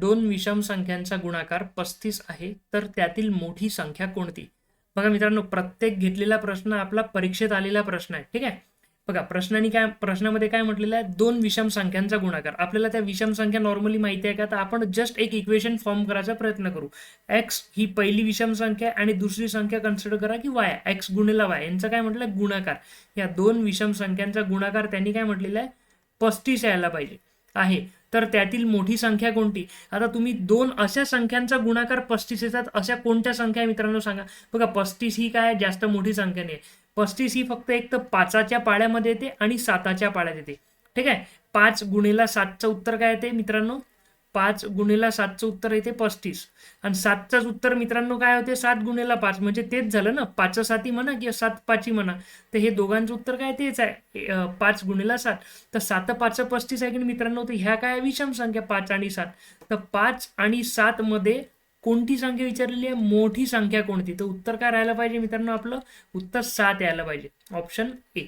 दोन विषम संख्यांचा गुणाकार पस्तीस आहे तर त्यातील मोठी संख्या कोणती? बघा मित्रांनो प्रत्येक घेतलेला प्रश्न आपला परीक्षेत आलेला प्रश्न आहे ठीक आहे? बघा प्रश्नाने काय प्रश्नामध्ये काय म्हटलेलं आहे? दोन विषम संख्यांचा गुणाकार. आपल्याला त्या विषम संख्या नॉर्मली माहिती आहे का? तर आपण जस्ट एक इक्वेशन फॉर्म करायचा प्रयत्न करू. एक्स ही पहिली विषम संख्या आहे आणि दुसरी संख्या कन्सिडर करा की वाय एक्स गुणेला वाय यांचं काय म्हटलं? गुणाकार. या दोन विषम संख्यांचा गुणाकार त्यांनी काय म्हटलेला आहे? पस्तीस यायला पाहिजे. आहे. तर त्यातील मोठी संख्या कोणती? आता तुम्ही दोन अशा संख्यांचा गुणाकार पस्तीस येतात. अशा कोणत्या संख्या आहे मित्रांनो सांगा. बघा पस्तीस ही काय? जास्त मोठी संख्या नाही. पस्तीस ही फक्त एक तर पाचाच्या पाड्यामध्ये येते आणि साताच्या पाळ्यात येते. ठीक आहे? पाच गुणेला सातचं उत्तर काय येते मित्रांनो? पाच गुणेला सातचं उत्तर येते पस्तीस. आणि सातचंच उत्तर मित्रांनो काय होते? सात गुणेला पाच. म्हणजे तेच झालं ना? पाच साती म्हणा किंवा सात पाची म्हणा. तर हे दोघांचं उत्तर काय? तेच आहे. पाच गुणेला सात. तर सात पाच पस्तीस आहे की नाही मित्रांनो? तर ह्या काय विषम संख्या? पाच आणि सात. तर पाच आणि सात मध्ये कोणती संख्या विचारलेली आहे? मोठी संख्या कोणती? तर उत्तर काय राहायला पाहिजे मित्रांनो आपलं? उत्तर सात यायला पाहिजे. Option A.